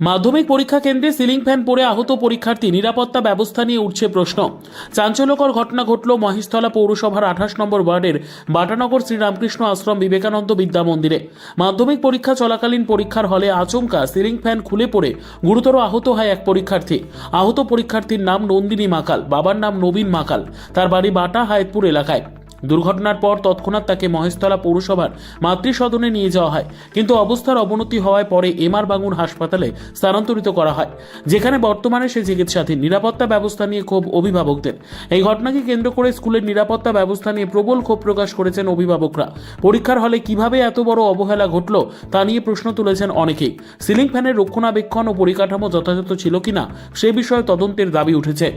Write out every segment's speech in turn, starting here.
মাধ্যমিক পরীক্ষা কেন্দ্রে সিলিং ফ্যান পড়ে আহত পরীক্ষার্থী নিরাপত্তা ব্যবস্থা নিয়ে উঠছে প্রশ্ন। চাঞ্চল্যকর ঘটনা ঘটল মহিষতলা পৌরসভার আঠাশ নম্বর ওয়ার্ডের বাটানগর শ্রীরামকৃষ্ণ আশ্রম বিবেকানন্দ বিদ্যা মন্দিরে। মাধ্যমিক পরীক্ষা চলাকালীন পরীক্ষার হলে আচমকা সিলিং ফ্যান খুলে পড়ে গুরুতর আহত হয় এক পরীক্ষার্থী। আহত পরীক্ষার্থীর নাম নন্দিনী মাকাল, বাবার নাম নবীন মাকাল। তার বাড়ি বাটা হায়তপুর এলাকায়। দুর্ঘটনার পর তৎক্ষণাৎ তাকে মহেশতলা পৌরসভার মাতৃসদনে নিয়ে যাওয়া হয়। কিন্তু অবস্থার অবনতি হওয়ায় পরে এমআর বাঙুর হাসপাতালে স্থানান্তরিত করা হয়, যেখানে বর্তমানে সে চিকিৎসাধীন। নিরাপত্তা ব্যবস্থা নিয়ে ক্ষোভ অভিভাবকদের। এই ঘটনাকে কেন্দ্র করে স্কুলের নিরাপত্তা ব্যবস্থা নিয়ে প্রবল ক্ষোভ প্রকাশ করেছেন অভিভাবকরা। পরীক্ষার হলে কীভাবে এত বড় অবহেলা ঘটল তা নিয়ে প্রশ্ন তুলেছেন অনেকেই। সিলিং ফ্যানের রক্ষণাবেক্ষণ ও পরিকাঠামো যথাযথ ছিল কিনা সে বিষয়ে তদন্তের দাবি উঠেছে।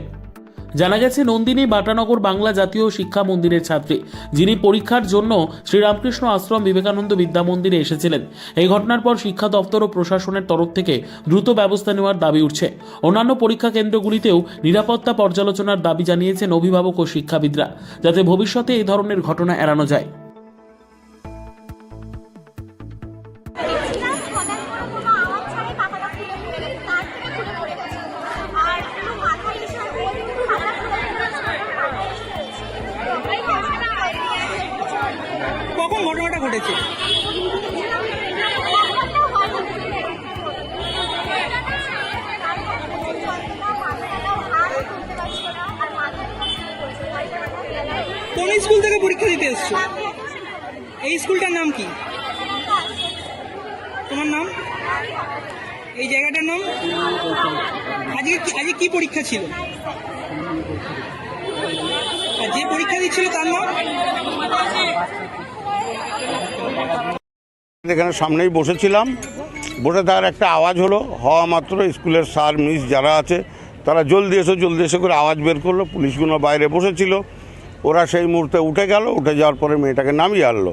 জানা গেছে, নন্দিনী বাটানগর বাংলা জাতীয় শিক্ষা মন্দিরের ছাত্রী, যিনি পরীক্ষার জন্য শ্রীরামকৃষ্ণ আশ্রম বিবেকানন্দ বিদ্যা মন্দিরে এসেছিলেন। এই ঘটনার পর শিক্ষা দপ্তর ও প্রশাসনের তরফ থেকে দ্রুত ব্যবস্থা নেওয়ার দাবি উঠছে। অন্যান্য পরীক্ষা কেন্দ্রগুলিতেও নিরাপত্তা পর্যালোচনার দাবি জানিয়েছেন অভিভাবক ও শিক্ষাবিদরা, যাতে ভবিষ্যতে এই ধরনের ঘটনা এড়ানো যায়। ঘটনাটা ঘটেছে। কোন স্কুল থেকে পরীক্ষা দিতে এসছো? এই স্কুলটার নাম কি? তোমার নাম? এই জায়গাটার নাম? আজকে আজকে কি পরীক্ষা ছিল? যে পরীক্ষা দিচ্ছিল তার নাম? এখানে সামনেই বসেছিলাম। বসে থাকার একটা আওয়াজ হলো, হওয়া মাত্র স্কুলের স্যার, মিস যারা আছে, তারা জলদি এসো, জলদি এসে করে আওয়াজ বের করল। পুলিশগুলো বাইরে বসেছিল। ওরা সেই মুহূর্তে উঠে গেল, উঠে যাওয়ার পরে মেয়েটাকে নামিয়ে আনলো।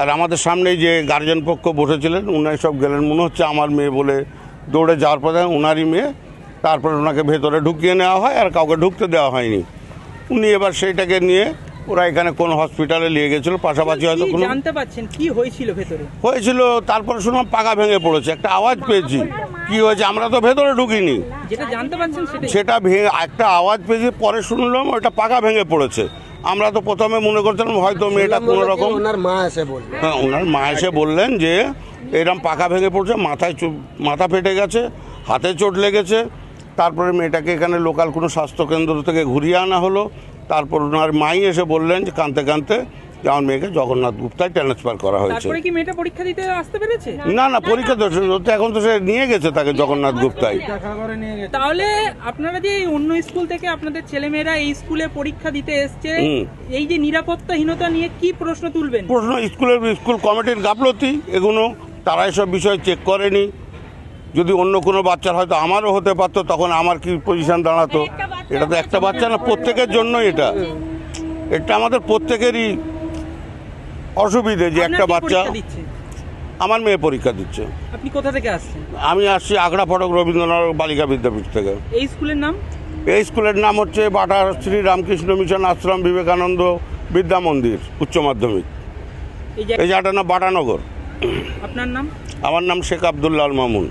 আর আমাদের সামনেই যে গার্জেন পক্ষ বসেছিলেন, উনাই সব গেলেন। মনে হচ্ছে আমার মেয়ে বলে দৌড়ে যাওয়ার পরে উনারই মেয়ে। তারপরে ওনাকে ভেতরে ঢুকিয়ে নেওয়া হয় আর কাউকে ঢুকতে দেওয়া হয়নি। উনি এবার সেইটাকে নিয়ে ওরা এখানে কোন হসপিটালে নিয়ে গেছিল পাশাপাশি হয়তো কোনো জানতে পাচ্ছেন কি হয়েছিল ভেতরে? হয়েছিল তারপরে শুনলাম পাকা ভেঙে পড়েছে একটা আওয়াজ পেয়েছি। কি হয়েছে? আমরা তো ভেতরে ঢুকিনি। যেটা জানতে পাচ্ছেন সেটা সেটা ভেঙে একটা আওয়াজ পেয়েছি পরে শুনলাম ওটা পাকা ভেঙে পড়েছে। আমরা তো প্রথমে মনে করছিলাম হয়তো মেয়েটা কোনো রকম ওনার মা এসে বলবে হ্যাঁ ওনার মা এসে বললেন যে এরকম পাকা ভেঙে পড়ছে মাথায় চো- মাথা ফেটে গেছে হাতে চোট লেগেছে। তারপরে মেয়েটাকে এখানে লোকাল কোনো স্বাস্থ্যকেন্দ্র থেকে ঘুরিয়ে আনা হলো। তারপর ওনার মাই এসে বললেন যে কাঁদতে কাঁদতে আমার মেয়েকে জগন্নাথ গুপ্তায় ট্রান্সফার করা হয়েছে। তারপরে কি মেয়েটা পরীক্ষা দিতে আসতে পেরেছে? না না পরীক্ষা তো এখন তো সে নিয়ে গেছে তাকে জগন্নাথ গুপ্তায়। তাহলে আপনারা যে এই অন্য স্কুল থেকে আপনাদের ছেলেমেয়েরা এই স্কুলে পরীক্ষা দিতে এসছে এই যে নিরাপত্তাহীনতা নিয়ে কি প্রশ্ন তুলবেন? প্রশ্ন স্কুলের স্কুল কমিটির গাফলতি এগুলো তারা এসব বিষয় চেক করেনি। যদি অন্য কোনো বাচ্চার হয়তো আমারও হতে পারতো তখন আমার কি পজিশন দাঁড়াতো? এটা তো একটা বাচ্চা না প্রত্যেকের জন্য এটা। এটা আমাদের প্রত্যেকেরই অসুবিধে যে একটা বাচ্চা আমার মেয়ে পরীক্ষা দিচ্ছে। আপনি কোথা থেকে আসছেন? আমি আসছি আগ্রা ফটক রবীন্দ্রনাথ বালিকা বিদ্যাপীঠ থেকে। এই স্কুলের নাম? এই স্কুলের নাম হচ্ছে বাটা শ্রী রামকৃষ্ণ মিশন আশ্রম বিবেকানন্দ বিদ্যা মন্দির উচ্চ মাধ্যমিক। এই জায়গা এই জায়গাটার নাম বাটানগর। আপনার নাম? আমার নাম শেখ আবদুল্লাল মামুন।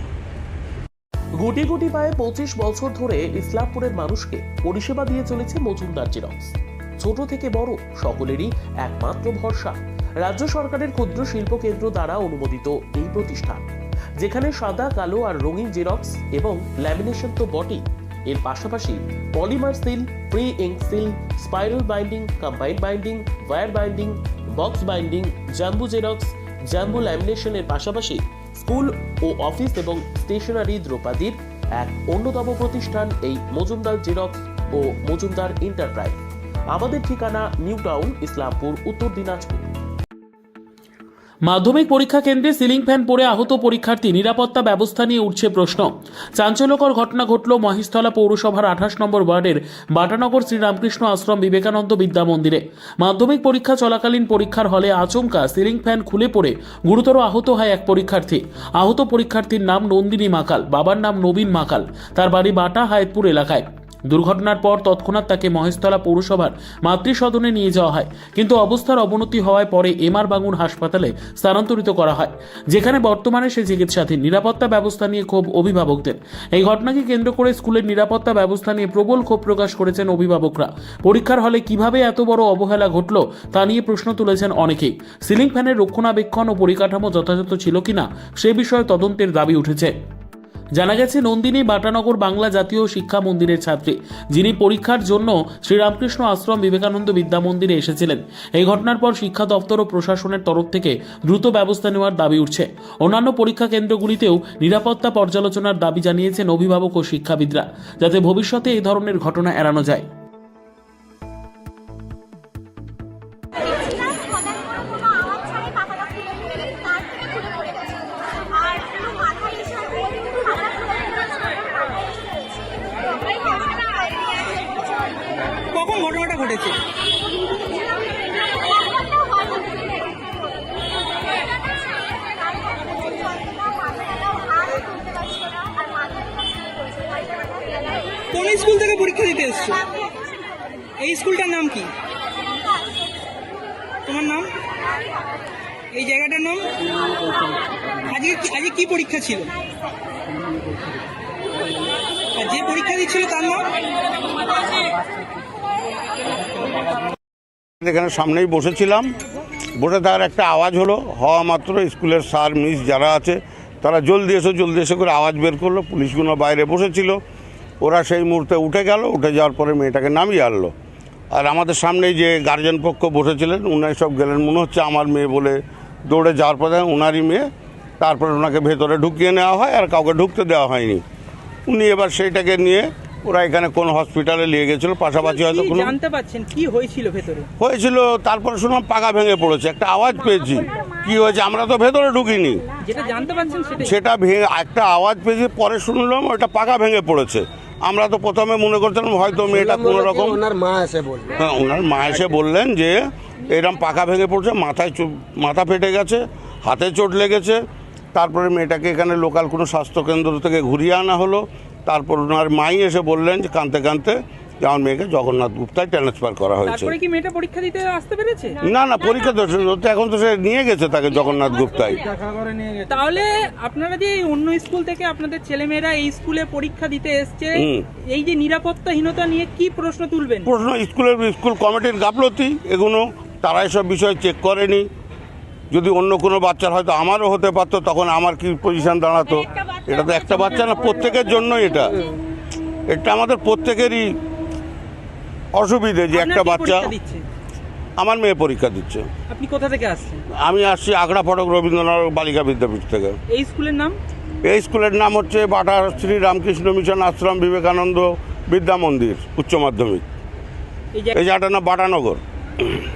গুটি গুটি পায়ে পঁচিশ বছর ধরে ইসলামপুরের মানুষকে পরিষেবা দিয়ে চলেছে মজুমদার জেরক্স। ছোট থেকে বড় সকলেরই একমাত্র ভরসা। রাজ্য সরকারের ক্ষুদ্র শিল্প কেন্দ্র দ্বারা অনুমোদিত এই প্রতিষ্ঠান, যেখানে সাদা, কালো আর রঙিন জেরক্স এবং ল্যামিনেশন তো বটেই। এর পাশাপাশি polymer seal pre ink seal, spiral binding combined binding, wire binding, box binding, jumbo xerox, jumbo ল্যামিনেশনের পাশাপাশি স্কুল ও অফিস এবং স্টেশনারি দ্রৌপদীর এক অন্যতম প্রতিষ্ঠান এই মজুমদার জেরক্স ও মজুমদার এন্টারপ্রাইজ। আমাদের ঠিকানা নিউ টাউন, ইসলামপুর, উত্তর দিনাজপুর। মাধ্যমিক পরীক্ষা কেন্দ্রে সিলিং ফ্যান পড়ে আহত পরীক্ষার্থী নিরাপত্তা ব্যবস্থা নিয়ে উঠছে প্রশ্ন। চাঞ্চল্যকর ঘটনা ঘটল মহিষতলা পৌরসভার আঠাশ নম্বর ওয়ার্ডের বাটানগর শ্রীরামকৃষ্ণ আশ্রম বিবেকানন্দ বিদ্যা মন্দিরে। মাধ্যমিক পরীক্ষা চলাকালীন পরীক্ষার হলে আচমকা সিলিং ফ্যান খুলে পড়ে গুরুতর আহত হয় এক পরীক্ষার্থী। আহত পরীক্ষার্থীর নাম নন্দিনী মাকাল, বাবার নাম নবীন মাকাল। তার বাড়ি বাটা হায়তপুর এলাকায়। দুর্ঘটনার পর তৎক্ষণাৎ তাকে মহেশতলা পৌরসভার মাতৃসদনে নিয়ে যাওয়া হয়। কিন্তু অবস্থার অবনতি হওয়ায় পরে এমআর বাঙুর হাসপাতালে স্থানান্তরিত করা হয়, যেখানে বর্তমানে সে চিকিৎসাধীন। নিরাপত্তা ব্যবস্থা নিয়ে ক্ষোভ অভিভাবকদের। এই ঘটনাকে কেন্দ্র করে স্কুলের নিরাপত্তা ব্যবস্থা নিয়ে প্রবল ক্ষোভ প্রকাশ করেছেন অভিভাবকরা। পরীক্ষার হলে কীভাবে এত বড় অবহেলা ঘটল, তা নিয়ে প্রশ্ন তুলেছেন অনেকেই। সিলিং ফ্যানের রক্ষণাবেক্ষণ ও পরিকাঠামো যথাযথ ছিল কিনা, সে বিষয়ে তদন্তের দাবি উঠেছে। জানা গেছে, নন্দিনী বাটানগর বাংলা জাতীয় শিক্ষা মন্দিরের ছাত্রী, যিনি পরীক্ষার জন্য শ্রীরামকৃষ্ণ আশ্রম বিবেকানন্দ বিদ্যা মন্দিরে এসেছিলেন। এই ঘটনার পর শিক্ষা দপ্তর ও প্রশাসনের তরফ থেকে দ্রুত ব্যবস্থা নেওয়ার দাবি উঠছে। অন্যান্য পরীক্ষা কেন্দ্রগুলিতেও নিরাপত্তা পর্যালোচনার দাবি জানিয়েছেন অভিভাবক ও শিক্ষাবিদরা, যাতে ভবিষ্যতে এই ধরনের ঘটনা এড়ানো যায়। কখন ঘটনাটা ঘটেছে। কোন স্কুল থেকে পরীক্ষা দিতে এসছো? এই স্কুলটার নাম কি? তোমার নাম? এই জায়গাটার নাম? আজকে আজকে কি পরীক্ষা ছিল? আর যে পরীক্ষা দিচ্ছিল তার নাম? এখানে সামনেই বসেছিলাম। বসে থাকার একটা আওয়াজ হলো, হওয়া মাত্র স্কুলের স্যার, মিস যারা আছে, তারা জলদি এসো, জলদি এসে করে আওয়াজ বের করল। পুলিশগুলো বাইরে বসেছিল। ওরা সেই মুহূর্তে উঠে গেল, উঠে যাওয়ার পরে মেয়েটাকে নামিয়ে আনলো। আর আমাদের সামনেই যে গার্জেন পক্ষ বসেছিলেন, উনাই সব গেলেন। মনে হচ্ছে আমার মেয়ে বলে দৌড়ে যাওয়ার পরে উনারই মেয়ে। তারপরে ওনাকে ভেতরে ঢুকিয়ে নেওয়া হয় আর কাউকে ঢুকতে দেওয়া হয়নি। উনি এবার সেইটাকে নিয়ে ওরা এখানে কোন হসপিটালে নিয়ে গেছিল পাশাপাশি হয়তো কোনো জানতে পাচ্ছেন কি হয়েছিল ভেতরে? হয়েছিল তারপরে শুনলাম পাকা ভেঙে পড়েছে একটা আওয়াজ পেয়েছি। কি হয়েছে? আমরা তো ভেতরে ঢুকিনি। যেটা জানতে পাচ্ছেন সেটা সেটা ভেঙে একটা আওয়াজ পেয়েছি পরে শুনলাম ওটা পাকা ভেঙে পড়েছে। আমরা তো প্রথমে মনে করছিলাম হয়তো মেয়েটা কোনো রকম ওনার মা এসে বলবে হ্যাঁ ওনার মা এসে বললেন যে এরম পাকা ভেঙে পড়ছে মাথায় চো- মাথা ফেটে গেছে হাতে চোট লেগেছে। তারপরে মেয়েটাকে এখানে লোকাল কোনো স্বাস্থ্যকেন্দ্র থেকে ঘুরিয়ে আনা হলো। তারপর ওনার মাই এসে বললেন যে কাঁদতে কাঁদতে যে আমার মেয়েকে জগন্নাথ গুপ্তায় ট্রান্সফার করা হয়েছে। তারপরে কি মেয়েটা পরীক্ষা দিতে আসতে পেরেছে? না না পরীক্ষা তো তো এখন তো সে নিয়ে গেছে তাকে জগন্নাথ গুপ্তায়। তাহলে আপনারা যে এই অন্য স্কুল থেকে আপনাদের ছেলেমেয়েরা এই স্কুলে পরীক্ষা দিতে এসছে এই যে নিরাপত্তাহীনতা নিয়ে কি প্রশ্ন তুলবেন? প্রশ্ন স্কুলের স্কুল কমিটির গাফলতি এগুলো তারা এসব বিষয় চেক করেনি। যদি অন্য কোনো বাচ্চার হয়তো আমারও হতে পারতো তখন আমার কি পজিশন দাঁড়াতো? এটা তো একটা বাচ্চা না প্রত্যেকের জন্যই এটা। এটা আমাদের প্রত্যেকেরই অসুবিধে যে একটা বাচ্চা আমার মেয়ে পরীক্ষা দিচ্ছে। আপনি কোথা থেকে আসছেন? আমি আসছি আগ্রা ফটক রবীন্দ্রনাথ বালিকা বিদ্যাপীঠ থেকে। এই স্কুলের নাম? এই স্কুলের নাম হচ্ছে বাটার শ্রী রামকৃষ্ণ মিশন আশ্রম বিবেকানন্দ বিদ্যা মন্দির উচ্চ মাধ্যমিক। এই এই জায়গা জায়গাটার নাম বাটানগর।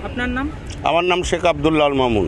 আপনার নাম? আমার নাম শেখ আবদুল্লাল মামুন।